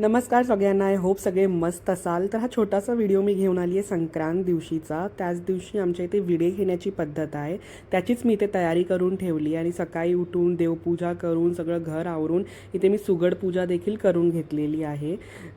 नमस्कार सगळ्यांना. I hope सगळे मस्त असाल. तर हा छोटासा व्हिडिओ मी घेऊन आली आहे संक्रांत दिवशीचा. त्याच दिवशी आमच्या इथे विडे घेण्याची पद्धत आहे. त्याचीच मी इथे तयारी करून ठेवली आणि सकाळी उठून देवपूजा करून सगळं घर आवरून इथे मी सुगड पूजा देखील करून घेतलेली आहे.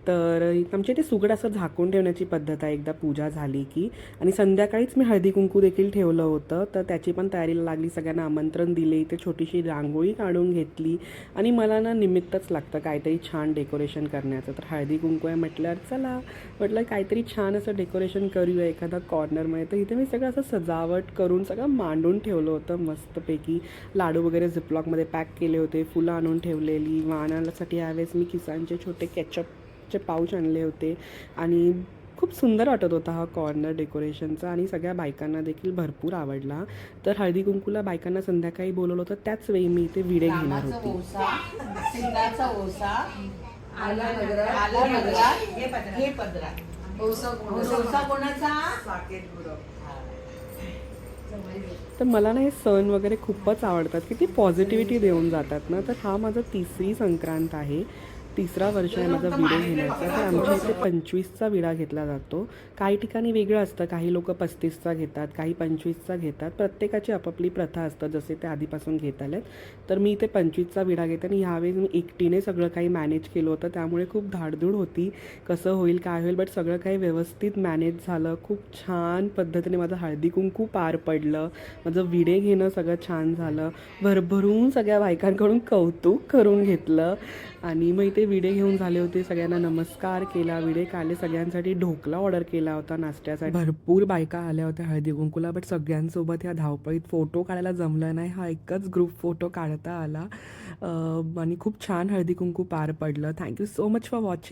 तर आमच्या इथे सुगड असं झाकून ठेवण्याची पद्धत आहे. एकदा पूजा झाली की. आणि संध्याकाळीच मी हळदी कुंकू देखील ठेवलं होतं. तर त्याची पण तयारीला लागली. सगळ्यांना आमंत्रण दिले. इथे छोटीशी रांगोळी काढून घेतली. आणि मला ना निमित्तच लागतं काहीतरी छान डेकोरेशन करण्याचं तर हळदी कुंकू आहे म्हटल्यावर चला म्हटलं काहीतरी छान असं डेकोरेशन करूया एखादा कॉर्नरमध्ये. तर इथे मी सगळं असं सजावट करून सगळं मांडून ठेवलं होतं मस्तपैकी. लाडू वगैरे झिपलॉकमध्ये पॅक केले होते फुलं आणून ठेवलेली. वाणासाठी यावेळेस मी किसानचे छोटे कॅचअपचे पाऊच आणले होते. आणि खूप सुंदर वाटत होता हा कॉर्नर डेकोरेशनचा आणि सगळ्या बायकांना देखील भरपूर आवडला. तर हळदी कुंकूला बायकांना संध्याकाळी बोलवलं होतं त्याच वेळी मी इथे विडे घेणार होती. आला हे कोणाचा? तर मला ना हे सण वगैरे खूपच आवडतात. किती पॉझिटिव्हिटी देऊन जातात ना. तर हा माझा तिसरी संक्रांत आहे. तिसरा वर्ष आहे माझा विडा घेण्याचा तर आमच्या इथे पंचवीसचा विडा घेतला जातो. काही ठिकाणी वेगळं असतं. काही लोक पस्तीसचा घेतात काही पंचवीसचा घेतात. प्रत्येकाची आपापली प्रथा असतं जसे ते आधीपासून घेत आलेत. तर मी इथे पंचवीसचा विडा घेते आणि ह्यावेळेस मी एकटीने सगळं काही मॅनेज केलं होतं. त्यामुळे खूप धाडधूड होती कसं होईल काय होईल बट सगळं काही व्यवस्थित मॅनेज झालं. खूप छान पद्धतीने माझं हळदी कुंकू पार पडलं. माझं विडे घेणं सगळं छान झालं. भरभरून सगळ्या बायकांकडून कौतुक करून घेतलं. आणि मग इथे विडे घेऊन झाले होते. सगळ्यांना नमस्कार केला विडे काले सगळ्यांसाठी ढोकला ऑर्डर केला होता नाश्त्यासाठी. भरपूर बायका आल्या होत्या हळदी कुंकूला बट सगळ्यांसोबत ह्या धावपळीत फोटो काढायला जमलं नाही. हा एकच ग्रुप फोटो काढता आला. आणि खूप छान हळदी कुंकू पार पडलं. Thank you so much for watching